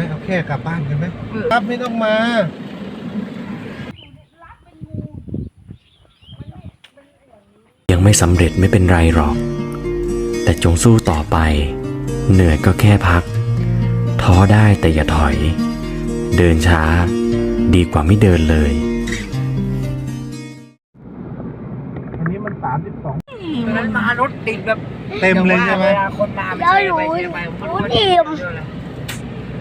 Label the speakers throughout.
Speaker 1: ไหมเอาแค่กลับบ้านกันไหมครับไม่ต้องมา
Speaker 2: ยังไม่สำเร็จไม่เป็นไรหรอก แต่จงสู้ต่อไป เหนื่อยก็แค่พัก ท้อได้แต่อย่าถอย เดินช้า ดีกว่าไม่เดินเลย
Speaker 1: อันนี้มันสามสิบสอง
Speaker 3: มันมารถติดแบบ
Speaker 1: เต็มเลยใช่ไหม
Speaker 3: วลาคนมาไม่ใช่ไปเชียงใหม่ผม
Speaker 4: รู้
Speaker 3: ก็
Speaker 4: ดิม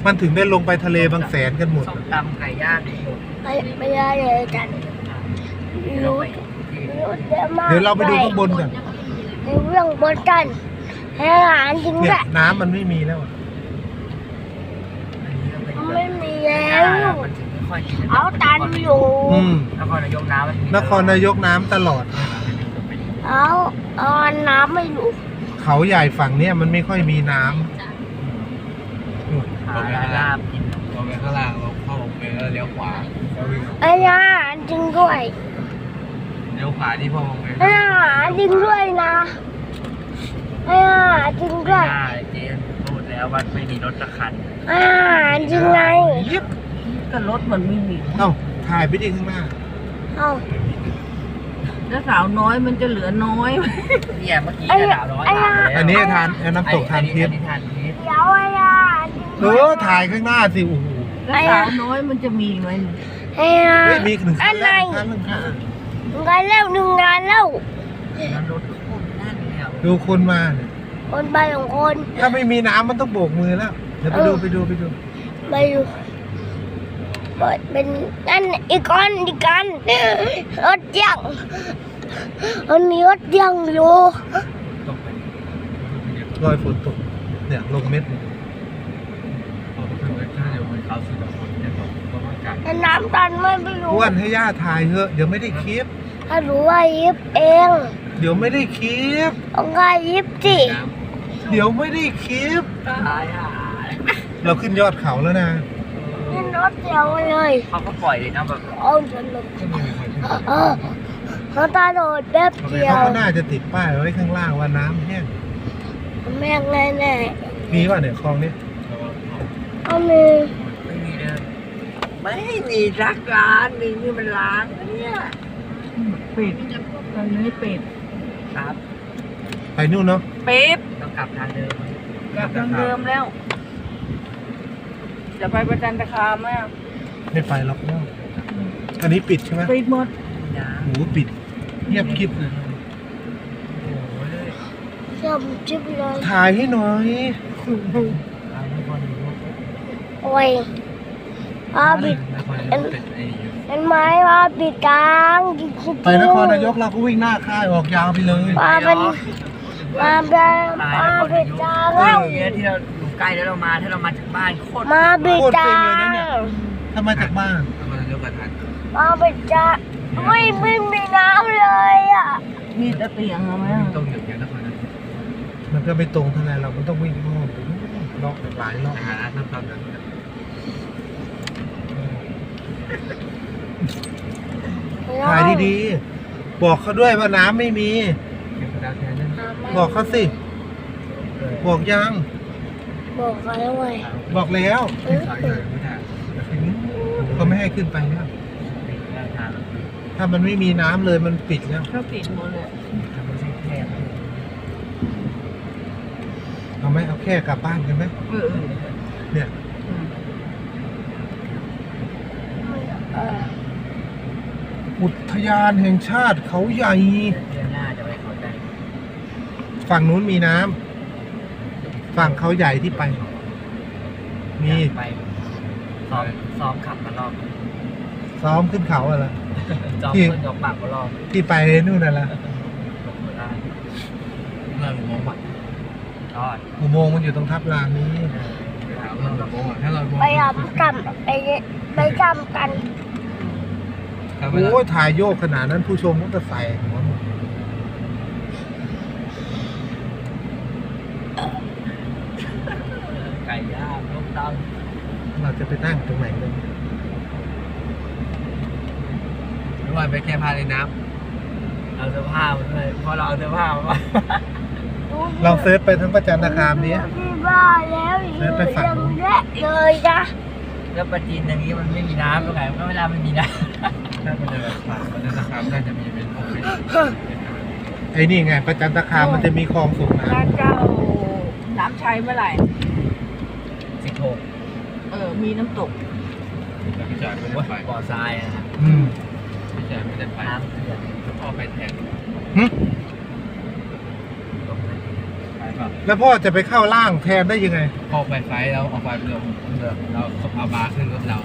Speaker 1: มันถึงได้ลงไปทะเลบางแสนกันหมด
Speaker 3: ส้มตำไก่ย่างหมด
Speaker 4: ไปไปได้เลยกันรู้รู้เยอะมาก
Speaker 1: เดี๋ยวเราไปดูข้างบนกัน
Speaker 4: ในเรื่องบนกันให้อาหารจริง
Speaker 1: เนี่
Speaker 4: ด้
Speaker 1: ยน้ำมันไม่มีแล้วอะ
Speaker 4: ไม่มีแล้
Speaker 3: แล้วมันถึงไม่ค่อยกิน
Speaker 4: เอาตันอยู่
Speaker 1: อืม
Speaker 3: นครนายกน้ำมันมี
Speaker 1: นครนายกน้ำตลอด
Speaker 4: เอาเอาน้ำไม่อยู่
Speaker 1: เขาใหญ่ฝั่งเนี้ยมันไม่ค่อยมีน้
Speaker 3: หาลาบกิน
Speaker 5: ลงไปข้างล่างเราเข้าไปแล้วเลี้ยวขวา
Speaker 4: ไอ้อาหารจริงด้วย
Speaker 5: เลี้ยวขวาที่พ่อมองไป
Speaker 4: ไอ้อาหารจริงด้วยนะไอ้อาหารจริง
Speaker 3: ไม่
Speaker 4: ด้วย
Speaker 3: ได้เจนพูดแล้วว่าไม่มีรถสักคัน
Speaker 4: ไอ้อาหารจริงไงำ
Speaker 1: ยิบ
Speaker 3: ก็รถมันไม่มี
Speaker 1: เอ้าถ่ายไปดิข้างหน้า
Speaker 4: เอา
Speaker 6: แล้วสาวน้อยมันจะเหลือน้อย
Speaker 3: เนี่ยเมื่อกี้
Speaker 4: ไอ้
Speaker 3: กระดาษร้อย
Speaker 4: ไอ้
Speaker 3: ถามแล้ว
Speaker 1: อันนี้ทานอันน้ำตกทานทิพย์
Speaker 3: อันนี้ทานทิพย์
Speaker 4: เดี๋ยวไอ้อาหารจริง
Speaker 1: เออถ่ายข้างหน้าสิโอ้โห
Speaker 6: แล้วสาวน้อยมันจะมีไหม
Speaker 4: ไอ้อาหา
Speaker 1: เฮ้
Speaker 4: ร
Speaker 1: ยมีหนึ่งคันแล้ว
Speaker 4: อะไร
Speaker 1: คันหนึ่งคัน
Speaker 4: งานแล้วหนึ่งงานแล้ว
Speaker 3: นั้นรถโคตรแน่นเลยอะ
Speaker 1: ดูคนมาเนี่ย
Speaker 4: คนไปของคน
Speaker 1: ถ้าไม่มีน้ำมันต้องโบกมือแล้วเดี๋ยวไปดูไปดูไปดู
Speaker 4: ไปอยู่เปิดเป็นนั่นอีกคนอีกกันรถยังมันมีรถยังอยู่
Speaker 5: ตกไป
Speaker 1: รอยฝนตกเนี่ยลงเม็ดเนี่ย
Speaker 5: พอขึ้ นไปข้างเดียวมันเขาสุดคนเนี่ยตกเพราะว่าการ
Speaker 4: แต่น้ำตันไม่ไปรู้
Speaker 1: อ้วนให้ย่าถ่ายเถอะเดี๋ยวไม่ได้คลิป
Speaker 4: ถ้ารู้ว่ายิบเอง
Speaker 1: เดี๋ยวไม่ได้คลิป
Speaker 4: ต้องการยิบสิ
Speaker 5: น้
Speaker 1: เดี๋ยวไม่ได้คลิป
Speaker 3: ตายอะ
Speaker 1: เราขึ้นยอดเขาแล้วนะ
Speaker 4: นี่รถเดียวเลย
Speaker 3: เขาก็ปล่อยเลยนะแบบ
Speaker 4: เอาจนลงำ
Speaker 5: ก็ไม่มีใครขึ้น
Speaker 4: เออเขาตาโดดแป๊บเดีย
Speaker 1: เขา
Speaker 4: ว
Speaker 1: ก็น่าจะติดป้ายไว้ข้างล่างว่าน้ำแห้ง
Speaker 4: แม่งแน่แน่
Speaker 1: มีป่ะเนี่ยคลองนี้
Speaker 4: ๆ เอามือ
Speaker 3: ไม่มีเลยไม่มีรักร้านมีนี่มันล้างเนี่ย
Speaker 6: ปิดตอนนี้ปิด
Speaker 3: ครับ
Speaker 1: ไปนู่นเนาะ
Speaker 6: ปิด
Speaker 3: ต้องกลับทางเดิม
Speaker 6: กลับทางเดิมแล้วจะไปประจันตคามไหมอะ
Speaker 1: ไม่ไปหรอกเนาะอันนี้ปิดใช่ไหม
Speaker 6: ปิดหมด
Speaker 3: นะ
Speaker 1: โหปิดเงียบกริบเลย
Speaker 3: โอ้ย
Speaker 4: เชื่อมจิ๊บเลย
Speaker 1: ถ่ายให้หน่อย
Speaker 4: โอ้ยอาบิด
Speaker 5: นครนายกเป็นไอ้อยู่
Speaker 4: เห็นไหมว่าบิดกลางจริงๆ
Speaker 1: ไปนครนายกเราก็วิ่งหน้าค่ายออกยาวไปเลย
Speaker 4: มาเป็นมาเป็นมาบิดกลาง
Speaker 3: เอ
Speaker 4: แล้ว
Speaker 3: อเนี่ยที่เราอยู่ใกล้แล้วเรามาถ้าเรามาจากบ้านโคตร
Speaker 4: มาบิดกลาง
Speaker 1: ถ้ามาจากบ้าน
Speaker 5: นครนายกกระทัน
Speaker 4: มาบิดกลางไม่ไม่มีน้ำเลยอะ
Speaker 6: มีแตะเตียงเอาไหม
Speaker 5: ไม่
Speaker 6: อะ
Speaker 5: ต้องอย่างเงี้ยนครนายก
Speaker 1: มันก็ไม่ตรงเท่าไหร่เราก็ต้องวิ่งอ้อมไป นู่นเลาะหลายรอบ
Speaker 5: อาหารร้านน้ำตาล
Speaker 1: ถ่ายดีๆ บอกเขาด้วยว่าน้ำไม่มี บอกเขาสิ บอกยัง
Speaker 4: บอกเขาแล้วไง
Speaker 1: บอกแล้ว
Speaker 5: ที่สายใหญ่ไม่ได้
Speaker 1: เขาไม่ให้ขึ้นไปแล้วถ้ามันไม่มีน้ำเลยมันปิดแล้ว
Speaker 6: เขาปิดหมดเลย
Speaker 3: ไม่ใช่แค่
Speaker 1: เอาไหมเอาแค่กลับบ้านกันไหม
Speaker 6: เออ
Speaker 1: เนี่ย
Speaker 4: เออ
Speaker 1: อุทยานแห่งชาติเขาใหญ่
Speaker 3: เดือนหน้าจะไปเขาใจ
Speaker 1: ฝั่งนู้นมีน้ำฝั่งเขาใหญ่ที่ไป มี
Speaker 3: ไปซ้อมซ้อมขับมารอบ
Speaker 1: ซ้อมขึ้นเขาอะไร
Speaker 3: ซ้อม
Speaker 1: ที่
Speaker 3: ขึ้นกับปากมารอบ
Speaker 1: ที่ไปนู่นน่ะละ
Speaker 3: ลงมาได้
Speaker 5: เมื่อมองวัด
Speaker 3: ร อด
Speaker 1: อุโมงค์มันอยู่ตรงทับลานนี้
Speaker 5: ถามเรามองถ้าเรามอง
Speaker 4: ไปทำกันไปไปทำกัน
Speaker 5: ถ้าเว
Speaker 1: โอ้
Speaker 5: ลาย
Speaker 1: ถ่ายโยกขนาดนั้นผู้ชมก็จะใส่หัวหมด
Speaker 3: ไก่ย่างลูกเต้า
Speaker 1: เราจะไปนั่งตรงไหนเลย
Speaker 5: ไม่ว่าไปแค่พาในน้
Speaker 3: เอาเสื้อผ้ามาด้วยเพราะเราเอาเสื้อผ้ามา
Speaker 4: ดู
Speaker 1: ลองเซิร์ชไปทั้งประจันตคามนี้
Speaker 4: ที่บ้านแล้ว
Speaker 1: เดินไปฝั่งนู้น
Speaker 4: ยังเละเลยนะ
Speaker 3: แล้วปลาจีนอย่างนี้มันไม่มีน้ำตรงไหนก็เวลามันมีน้
Speaker 5: ถ้ามันจะแบบผ่านมันจะนะครับน่าจะมีเป็นพวกเป็น
Speaker 1: ไอ้นี่ไงประจันตคามมันจะมีคลองส่งน้
Speaker 6: ถ้าเจ้าน้ำชัยเมื่อไหร่ำ
Speaker 3: สิบหก
Speaker 6: เออ มีน้ำตก
Speaker 5: แล้วพี่จ่ายไม่ได้ไป
Speaker 3: บ่อทรายอะนะำ
Speaker 1: อืม
Speaker 5: พี่จ่ายไม่ได้ไป
Speaker 3: น้ำเขื่อน
Speaker 5: พ่อไปแทน
Speaker 1: หึ
Speaker 3: ตรงนั้น
Speaker 5: ไปเปล่า
Speaker 1: แล้วพ่อจะไปเข้าล่างแทนได้ยังไง
Speaker 5: พ่อไปไฟแล้วเอาไฟไปลงเรือเราเอาบาร์ขึ้นรถเรา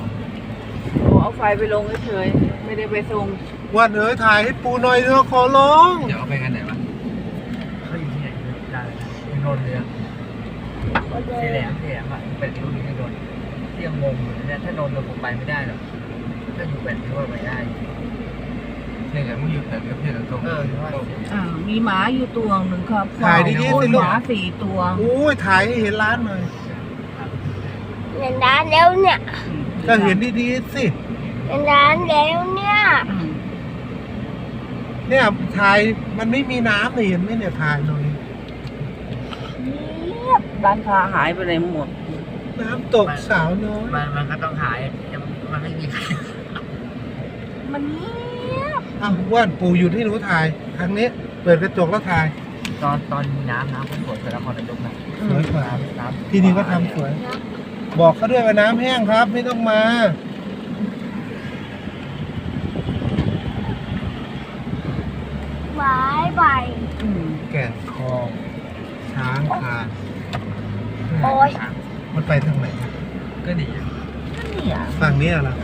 Speaker 6: โอ้เอาไฟไปลงเฉยๆไม่ได้ไปส่ง
Speaker 1: วันเอ๋ยถ่ายให้ปูหน่อยเถอะขอร้อง
Speaker 5: เดี๋ยวเอาไปกันไหนวะ
Speaker 3: เขาอยู่ที่ไหนได้เลยนะที่นนท์เลยอะที่แหลมที่แหลมอะเป็นรูนี้ที่นนท์ที่ยังงงอยู่เนี่ยถ้านนท์เราคงไปไม่ได้หรอกถ้าอยู่แบบนี้ว่าไปได้
Speaker 5: เนี่ยแหละมึงอยู่แต่เพื่อนตรง
Speaker 3: เออว่า
Speaker 6: อ่ามีหมาอยู่ตัวหนึ่งครับ
Speaker 1: ถ่ายดีๆ
Speaker 6: โอ้
Speaker 1: สิลู
Speaker 6: ห
Speaker 1: ก
Speaker 6: มาสี่ตัว
Speaker 1: โอ้ยถ่ายให้เห็นร้านหน่อย
Speaker 4: เห็นร้านแล้วเนี่ย
Speaker 1: ก็เห็นดีๆสิ
Speaker 4: เห็นร้านแล้วเนี่ย
Speaker 6: อืม
Speaker 1: เนี่ยถ่ายมันไม่มีน้ำเลยเห็นไหมเนี่ยถ่ายหน่อย
Speaker 6: เงียบร้านค้าหายไปไหนหมด
Speaker 1: น้ำตกสาวน้อย
Speaker 3: มันมันก็ต้องหายจะมันไม่มีใคร
Speaker 6: มันเงียบ
Speaker 1: อ้าวว่านปู่อยู่ที่หนูถ่ายทางนี้ เปิดกระจกแล้วถ่าย
Speaker 3: ตอนตอนมีน้ำน้ำก็สวยแต่ละคนในยุคนั้น
Speaker 1: สวยกว่า
Speaker 3: น้ำน้ำ
Speaker 1: ที่นี่ก็ทำสวย บอกเขาด้วยว่าน้ำแห้งครับ ไม่ต้องมา
Speaker 4: หวายใบ
Speaker 6: อืม
Speaker 1: แก่นคลองช้างคาน
Speaker 4: โอ้ย
Speaker 1: มันไปทางไหน
Speaker 3: ก็ดี
Speaker 6: เนี่ย
Speaker 1: ฝั่งนี้เหรอ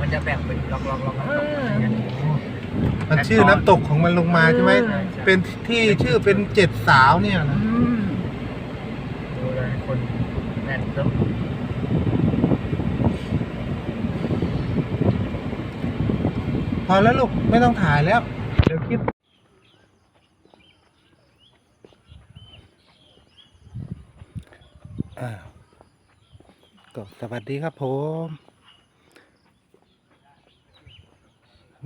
Speaker 3: มันจะแบ่งเป็นล็อกล็อกล็อกล็อกล็อกอย่างเงี้ย
Speaker 1: มันชื่อน้ำตกของมันลงมาใช่ไหม
Speaker 3: ใช่
Speaker 1: เป็นที่ชื่อเป็นเจ็ดสาวเนี่ยนะ
Speaker 6: อืม
Speaker 3: ดูเลยคนแน่นตึ๊บ
Speaker 1: พอแล้วลูกไม่ต้องถ่ายแล้ว เดี๋ยวคลิปอ้าวก็สวัสดีครับผม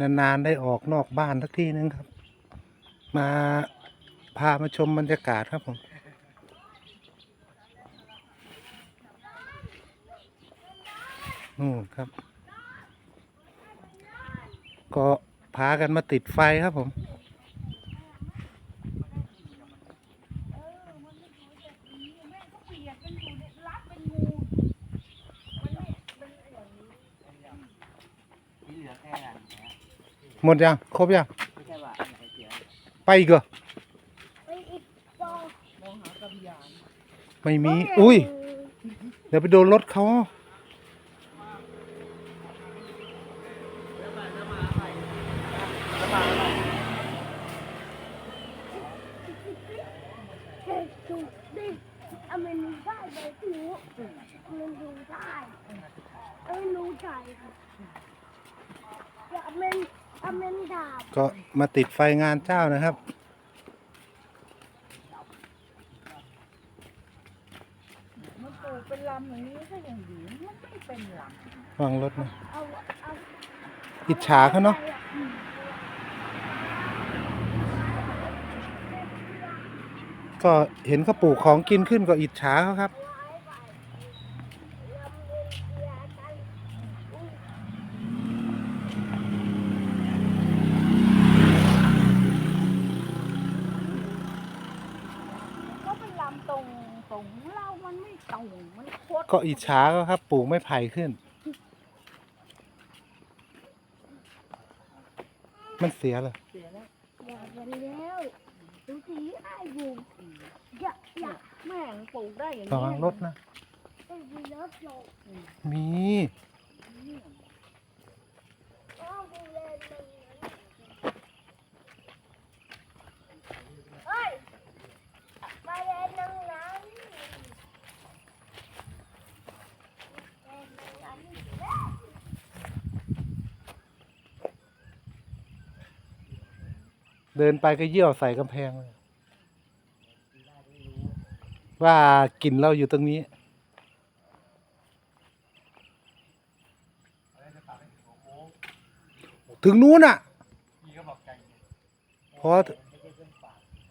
Speaker 1: นานๆได้ออกนอกบ้านสักทีนึงครับ มาพามาชมบรรยากาศครับผมนู่นครับ ก็พากันมาติดไฟครับผม
Speaker 3: ที่เหลือแค่นั้นนะ
Speaker 1: หมดยังครบยัง
Speaker 3: ไม่ใช่ว่าอันไหนเสีย
Speaker 1: ไปอีกเหรอ
Speaker 4: ไปอีกต่อ
Speaker 1: ไม่มี อุ้ย เดี๋ยวไปโดนรถเขา
Speaker 4: เฮ้ยดูดิเอามันดูได้เลยหนูมันดูได้เอ้ยหนูใจครับอย่ามันเอามันดาบ
Speaker 1: ก็มาติดไฟงานเจ้านะครับ
Speaker 6: มันปลูกเป็นลำอย่างนี้ก็ยังดีมันไม่เป็นลำ
Speaker 1: วางรถนะ
Speaker 4: เอาเอา
Speaker 1: อิจฉาเขาเนาะก็เห็นเขาปลูกของกินขึ้นก็อิจฉาเขาครับ
Speaker 6: ก็เป็นลำตรงตรงเรามันไม่ตรงมันโคตร
Speaker 1: ก็อิจฉาเขาครับปลูกไม่ไผ่ขึ้น มันเสียเลย
Speaker 6: เสียแล้ว
Speaker 4: อย่ากันแล้วดูสิไอ้บุ๋มอย่าอย่า
Speaker 6: แม่งปลูกได้อย่าง
Speaker 1: ระ
Speaker 6: นี้
Speaker 1: วังรถนะ
Speaker 4: ไอ้บุ๋มรถลง
Speaker 1: มี
Speaker 4: เอาดูแลมันเฮ้ยมาเล่นนังนั้น
Speaker 1: เดินไปก็เยี่ยวใส่กำแพงเลยว่ากลิ่นเราอยู่ตรงนี้ ถึงนู้นอะ พอเถอะ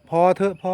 Speaker 1: พอเถอะพอ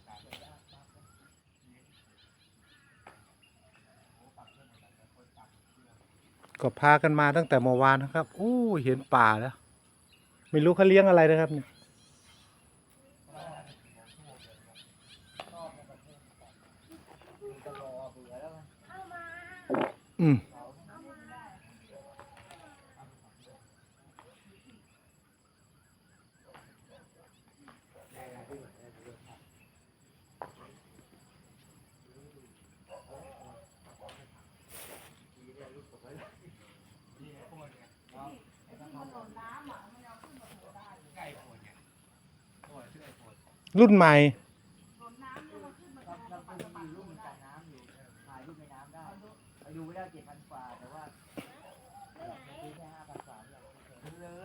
Speaker 1: ก็พากันมาตั้งแต่เมื่อวานนะครับอู้เห็นป่าแล้ว ไม่รู้เขาเลี้ยงอะไรนะครับเนี่ยอืม รุ่นใหม่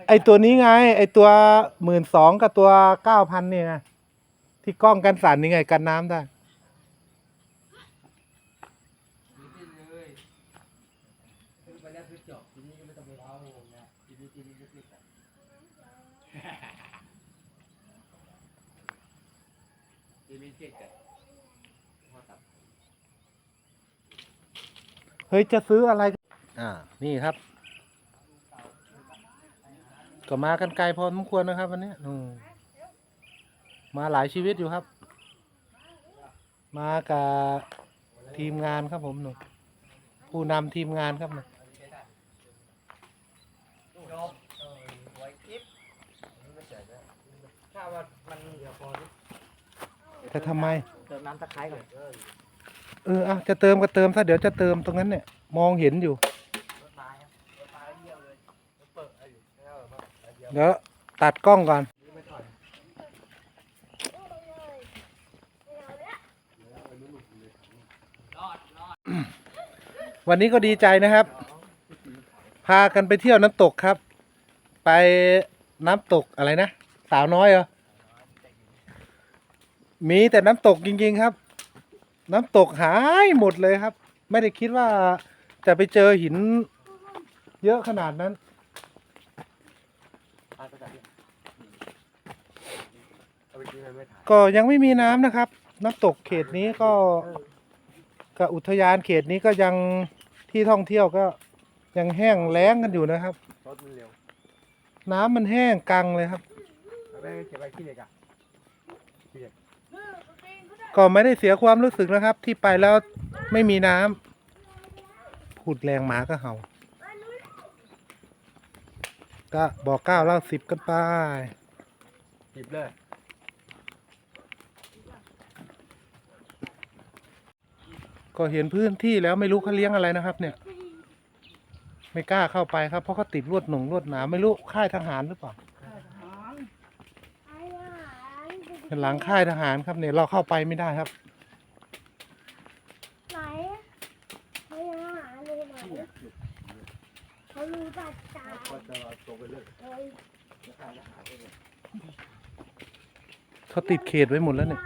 Speaker 3: ไอ้
Speaker 1: ตัวนี้ไง ไอตัวหมื่นสองกับตัวเก้าพันเนี่ยที่กล้องกันสั่นนี่ไงกันน้ำได้
Speaker 3: เลยซื้อไปแล้วคือจบทีนี้ก็ไม่ต้องไปเท้าโฮมนะทีนี้ทีนี้ก็คือแบบทีนี้เจ็ดกันพอตัด
Speaker 1: เฮ้ยจะซื้ออะไร อ่า นี่ครับ ก็มากันไกลพอสมควรนะครับ วันนี้อืมมาหลายชีวิตอยู่ครับ มากับทีมงานครับผมหนูผู้นำทีมงานครับหนู
Speaker 3: จบเออไว้คลิปถ้าว่ามันเดี๋ยวพอ
Speaker 1: แต่ทำไม
Speaker 3: เติมน้ำตะไคร้ก่อน
Speaker 1: เอออะจะเติมก็เติมถ้าเดี๋ยวจะเติมตรงนั้นเนี่ย มองเห็นอยู่
Speaker 3: เดี๋ยว
Speaker 1: ตัดกล้องก่อน วันนี้ก็ดีใจนะครับ พากันไปเที่ยวน้ำตกครับ ไปน้ำตกอะไรนะ สาวน้อยเหรอ มีแต่น้ำตกจริง ๆ ครับ น้ำตกหายหมดเลยครับ ไม่ได้คิดว่าจะไปเจอหินเยอะขนาดนั้น
Speaker 3: ก็ยั
Speaker 1: งไม่มีน้ำนะครับ น้ำตกเขตนี้ก็กับอุทยานเขตนี้ก็ยังที่ท่องเที่ยวก็ยังแห้งแล้งกันอยู่นะครับ
Speaker 3: น้ำ
Speaker 1: มันแห้งกังเลยครับ
Speaker 3: เอาไปเก็บไว้ที่เด็กอะ
Speaker 1: ก็ไม่ได้เสียความรู้สึกนะครับ ที่ไปแล้วไม่มีน้ำพูดแรงหมาก็เห่า ก็บอกเก้าเล่าสิบกันไป
Speaker 3: หยิบเลย
Speaker 1: ก็เห็นพื้นที่แล้วไม่รู้เขาเลี้ยงอะไรนะครับ เนี่ย ไม่กล้าเข้าไปครับเพราะเขาติดลวดหนุ่งลวดหนามไม่รู้ค่ายทหารหรือเปล่า
Speaker 4: ไอ้อาหาร
Speaker 1: เป็นหลังค่ายทหารครับเนี่ยเราเข้าไปไม่ได้ครับ
Speaker 4: ไหนไอ้อาหาเลยไหนเขารู้จักจ่าย
Speaker 3: ก็จะตัวไปเรื่อย
Speaker 4: เฮ้ย
Speaker 1: เขาติดเขตไว้หมดแล้วเนี่ย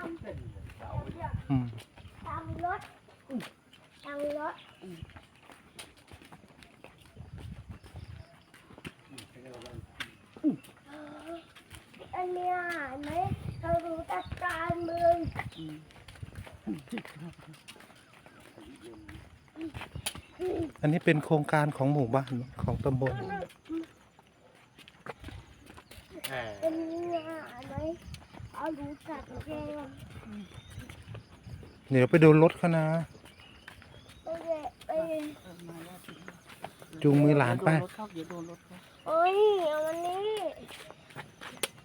Speaker 1: อืม
Speaker 4: ตามรถตามรถอันนี้อาหารไมเขา รู้จักการเมือง
Speaker 1: อันนี้เป็นโครงการของหมู่บ้านของตำบล
Speaker 3: แหม
Speaker 4: เป็นอาหารไหมเขารู้จักแกง
Speaker 1: เดี๋ยวไปดูรถเขานะ
Speaker 4: ไปเลยไป
Speaker 1: จูงมือหลานไป
Speaker 6: รถเข้าเดี๋ยวโดนรถเขา
Speaker 4: โอ้ยเอาวันนี้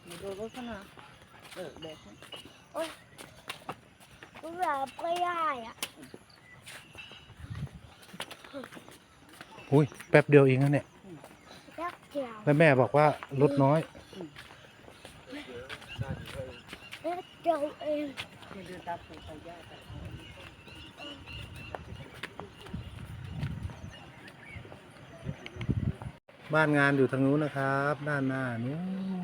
Speaker 6: เดี๋ยวโดนรถเขานะ เออแบกไว้
Speaker 4: กูแบบก็ได้อะ
Speaker 1: อุ้ยแป๊บเดียวเองนะเนี่ย
Speaker 4: ยักษ์เจียว
Speaker 1: แล้วแม่บอกว่ารถน้อย
Speaker 4: ยักษ์เจียวเอง
Speaker 6: คือดูตาปูตายาต
Speaker 1: บ้านงานอยู่ทางนู้นนะครับ ด้านหน้านู้น